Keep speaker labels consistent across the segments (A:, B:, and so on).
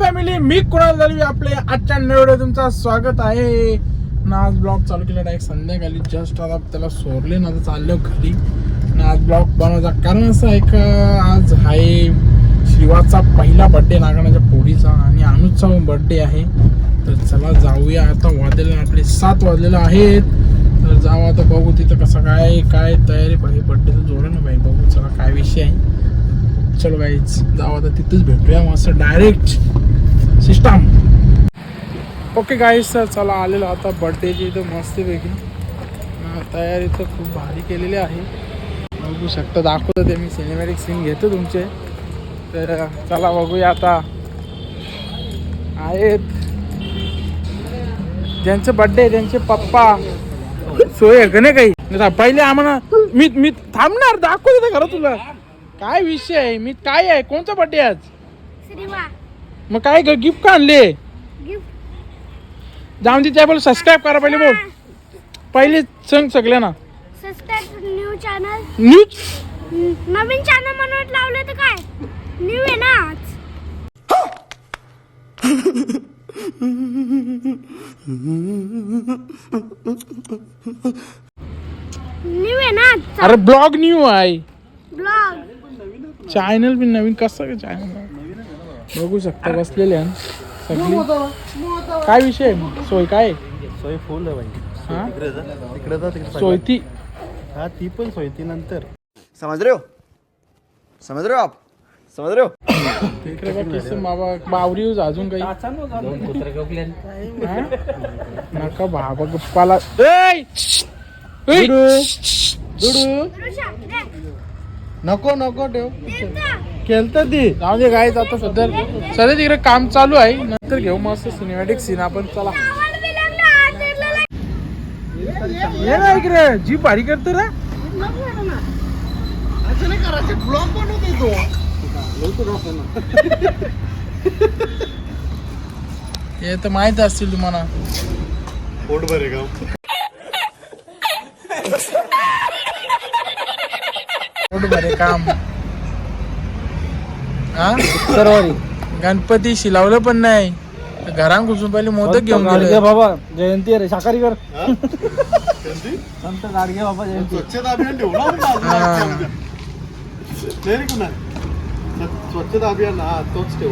A: Family मी कुणाल दलवी आपले आजच्या video तुमचं स्वागत आहे. ना आज ब्लॉग चालू केला डायरेक्ट संध्याकाळी जस्ट आता त्याला सोरले ना चाललो घरी. ना आज ब्लॉग बनवायचा. कारण असं आहे का आज आहे श्रीवाचा पहिला बड्डे नागणाच्या पोळीचा आणि अनुजचा बड्डे आहे. तर चला जाऊया. आता वाजलेले आपले सात वाजलेले आहेत. तर जाऊ आता बघू तिथं कसं काय काय तयारी. पाहिजे बड्डेचं जोडं ना भाई बघू चला काय विषय आहे. चलो गाईच जाऊ आता तिथंच भेटूया मस्त direct system okay guys sir चला आलेलो आता बर्थडेची इथं मस्तपैकी. तयारी तर खूप भारी केलेली आहे. बघू शकता दाखवतो ते मी सिनेमॅटिक सीन घेतो तुमचे. तर चला बघूया आता. आहेत. ज्यांचे बड्डे त्यांचे पप्पा. सोय आहे का नाही काही? पहिले आम्हाला मी मी थांबणार दाखवतो ते खरं तुला. काय विषय आहे? मी काय आहे? कोणचा बड्डे आज?
B: श्रीवा
A: मग काय गिफ्ट का आणले?
B: गिफ्ट
A: जाऊन दे त्या सबस्क्राईब करा पहिले बोल पहिले सांग सगळ्यांना.
B: सबस्क्राईब न्यू चॅनल
A: न्यूज
B: नवीन चॅनल म्हणून लावलं तर काय? न्यू आहे ना आज. न्यू आहे ना आज.
A: अरे ब्लॉग न्यू आहे.
B: ब्लॉग
A: चॅनल बी नवीन कसं चॅनल बघू शकता बसलेले आहे सगळी. काय विषय आहे मग? सोय काय? आहे?
C: सोय फुल आहे भाई
A: हा?
C: तिकडे जा तिकडे जा तिकडे
A: सोयती.
C: हा ती पण सोय ती नंतर.
D: समझ रहे हो? समझ रहे हो आप? समझ रहे हो?
A: इकडे बघ किस्से बाबा बावरी अजून काही. हा? नका बाबा गप्पाला. ए! ए! दुडू.
C: नको नको ठेव.
A: केलत ती. जाऊ दे गायच आता सध्या सध्या तिकडे काम चालू आहे. नंतर घेऊ मस्त सिनेमॅटिक सीन आपण चला. ये ना इकडे. जी भारी करतो रे. हे तर माहीत असतील तुम्हाला.
C: पोट भरे गाव
A: भरे काम? हा सरवारी. गणपती शिलावलं पण नाही. घरात घुसून पहिले मोदक घेऊन गेले.
E: बाबा जयंती अरे साकारी कर. संत गाडगे बाबा जयंती.
C: स्वच्छता अभियान. नाही स्वच्छता अभियान हा तोच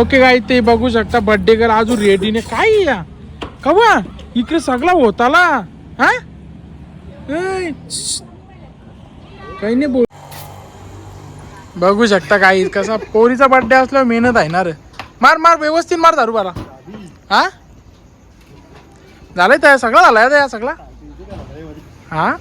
A: ओके काय ते बघू शकता बर्थडे कर अजून रेडीने काय या? कवा? इकडे सगळा होताला. हा. काही नाही बोल. बघू शकता काही कसा पोरीचा बर्थडे असल्यावर मेहनत आहे ना रे. मार मार व्यवस्थित मार दारू बारा हा? झालंय तया सगळं झालाय तया सगळा? हा?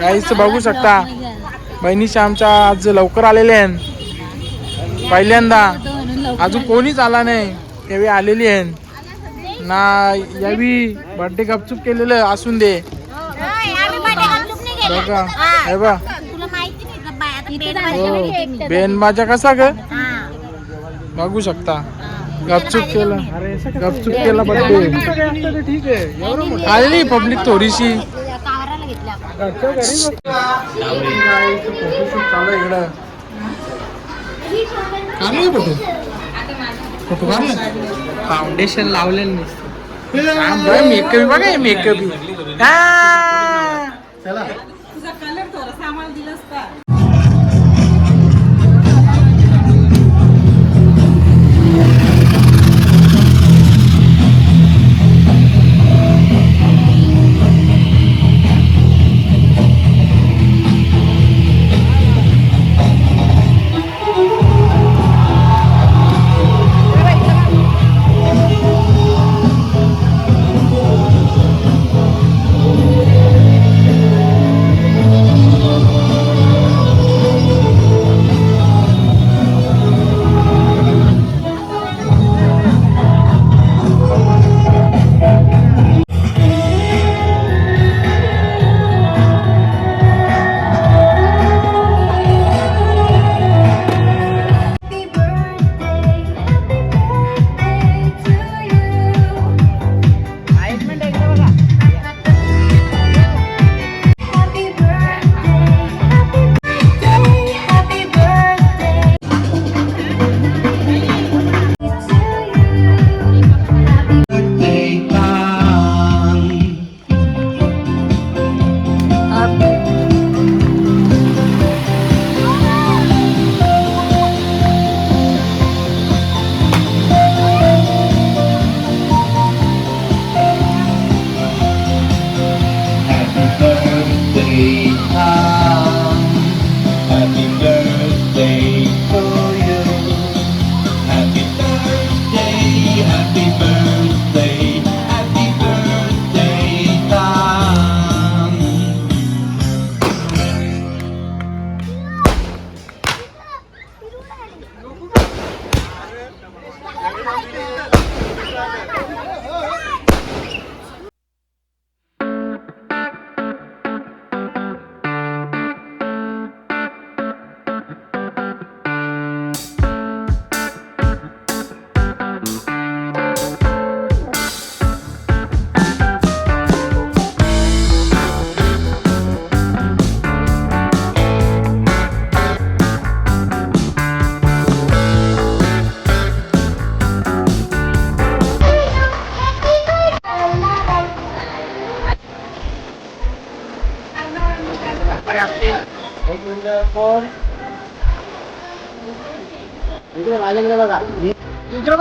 A: काहीच बघू शकता. बहिणीच्या आमच्या आज लवकर आलेले आहेत. पहिल्यांदा. अजून कोणीच आला नाही. त्यावेळी आलेली आहे. ना यावी बर्थडे गपचूप केलेलं असून दे. बघा. हे बा हो. बेन माझ्या कसा ग? बघू शकता. गपचूप केलं. गपचूप केला बर्थडे आलेली पब्लिक थोडीशी. घरच्या घरी फोटोशूट चालू आहे इकडं काढलं फोटो फोटो काढलं फाउंडेशन लावलेलं नाही मेकअप बघा मेकअप
C: चला.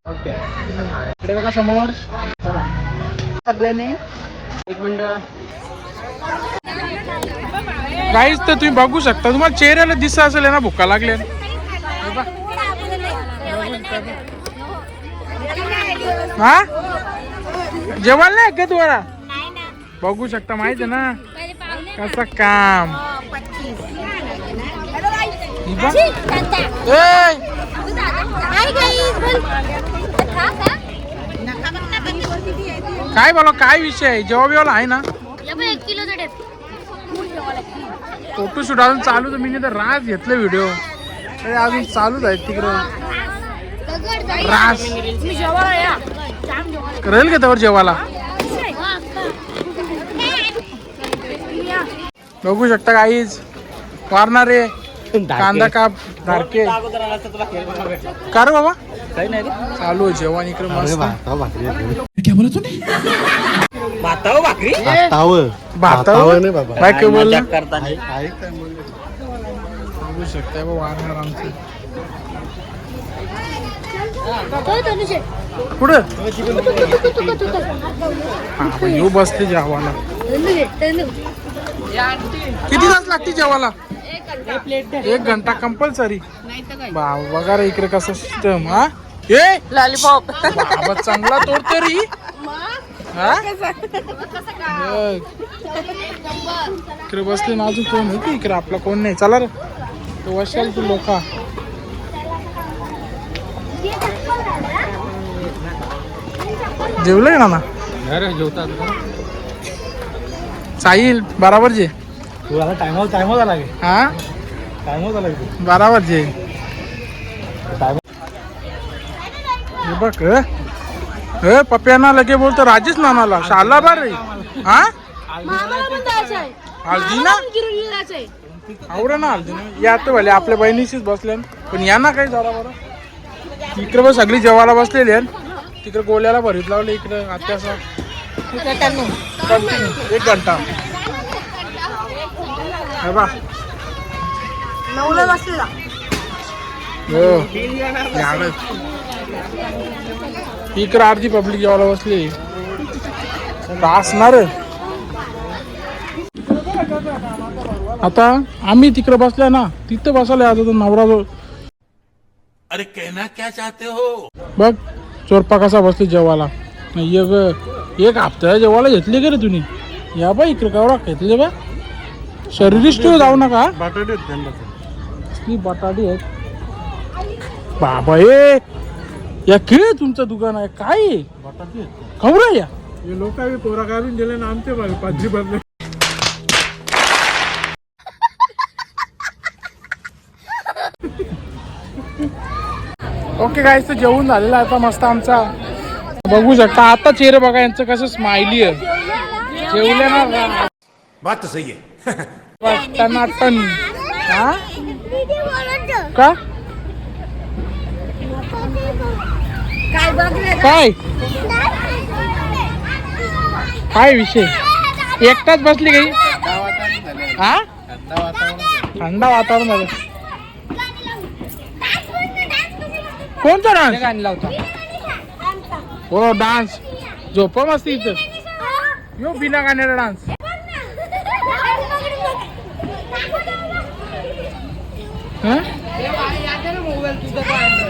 A: इकडे बघा समोर काहीच तर तुम्ही बघू शकता तुम्हाला चेहऱ्याला दिसत असेल ना भुका लागले हा? जेवायला नाही का तुम्हाला बघू शकता माहिती आहे ना? कसं काम? काय बोला काय विषय आहे? जेव्हा बिवाला आहे ना? फोटो शूट अजून चालू तर मी तर रास घेतलं व्हिडिओ अरे अजून चालूच आहे तिकडं. रास. करेल का त्यावर जेवायला? बघू शकता काहीच वारणार. कांदा काप धारके का रे बाबा?
E: काही नाही
A: चालू आहे जेवण इकडे मस्त.
C: भाताव भाकरी
E: भाताव भाकरी?
C: भाताव
A: भातावर
C: नाही बाबा.
A: काय काय बोलला? आमचं. कुठं? हा येऊ बसते जेवायला. किती तास लागते जेवायला? एक घंटा कंपल्सरी बा बघा रे इकडे कसं सिस्टम हा? ए!
F: लॉलीपॉप
A: बाबा चांगला तोड तरी. हा. इकडे बसले ना अजून कोण होती इकडे? आपला कोण नाही. चला रे. तो वशाल तू लोका. जेवलंय ना ना
E: अरे जेवतात
A: चाईल बराबर जे.
E: तू आता टायमावर टायमावर आला की.
A: हा?
E: टायमावर आला की
A: बराबर जे हे बघ ह? हे पप्प्याना लगे बोलतो राजेश नानाला. शाला बार रे. हा? हळदी ना? आवडा ना हळदी ना. या तर भले आपल्या बहिणीशीच बसल्या पण या ना काही जरा बरं. इकडे बघ सगळी जेवायला बसलेली आहे तिकडे गोल्याला भरीत लावले इकडे आत्यासा कंटिन्यू एक घंटा. हे बा
F: नऊला बसलेला
A: हो. इकडे अर्धी पब्लिक जेवायला बसली. असणार आता आम्ही तिकडे बसलोय ना तिथं बसलोय आता तो नवरा जो
G: अरे कहना क्या चाहते हो?
A: बघ चोरपा कसा बसले जेवायला. एक एक हप्ता जेवायला घेतली का रे तुम्ही या बा इकडे कवरा घेतले बा. शरीरिष्ट जाऊ नका.
C: बटाटे
A: कसली बटाटी आहेत. बाबा ए या खेळ तुमचं दुकान आहे काय? आहे?
C: बटाटे आहेत
A: खबर या. हे लोक पोरा काढून दिले ना आमचे पाचशे बदले ओके काय तर जेवण झालेलं आहे आता मस्त आमचा. बघू शकता आता चेहरे बघा यांचं कसं स्माइली आहे. जेवले ना.
G: बात तो सही है
A: टनाटन हा? का?
B: काय
A: काय? काय विषय? एकटाच बसली काही हा? थंड वातावरण झालं कोणता डान्स
E: गाणी लावता.
A: हो डान्स. झोपा मस्त इथं. यो बिना गाण्याचा डान्स.
H: the bar.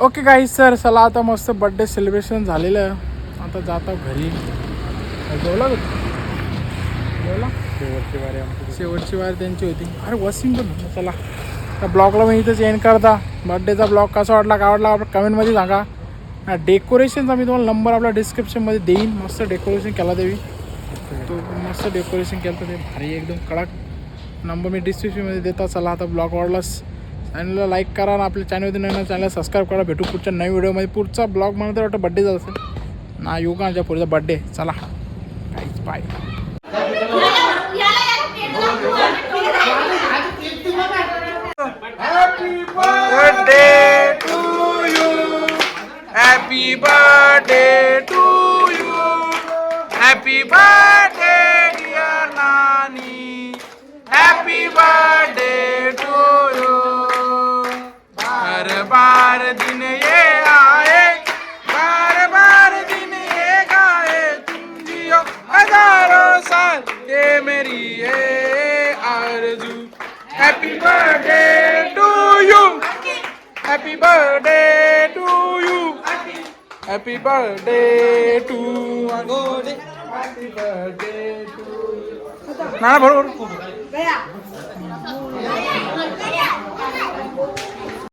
A: ओके काही सर चला आता मस्त बड्डे सेलिब्रेशन झालेलं आहे. आता जाता घरी. जेवला बोला जेवला?
E: शेवटची वारी आमची
A: शेवटची वारी त्यांची होती. अरे वॉशिंग पण चला. त्या ब्लॉगला मी इथंच एंड करता. बड्डेचा ब्लॉग कसा वाटला काय वाटला आपण कमेंटमध्ये सांगा. डेकोरेशनचा मी तुम्हाला नंबर आपला डिस्क्रिप्शनमध्ये देईन. मस्त डेकोरेशन केला देवी. तो मस्त डेकोरेशन केलं तर ते. भारी एकदम कडक. नंबर मी डिस्क्रिप्शनमध्ये देता. चला आता ब्लॉग आवडलास चॅनलला लाईक करा आणि आपल्या चॅनलमध्ये नवीन चॅनलला सबस्क्राईब करा. भेटू पुढच्या नवीन व्हिडिओमध्ये पुढचा ब्लॉग म्हणून तर वाटतं बड्डेचा असेल. ना योगाच्या पुढचा बड्डे चला. काहीच बाय बार दिन ये आए बार बार दिन ये गाए। तुम जियो हजारों साल ये मेरी है आरज़ू। Happy birthday to you happy birthday to you happy birthday to happy birthday to ना बरोबर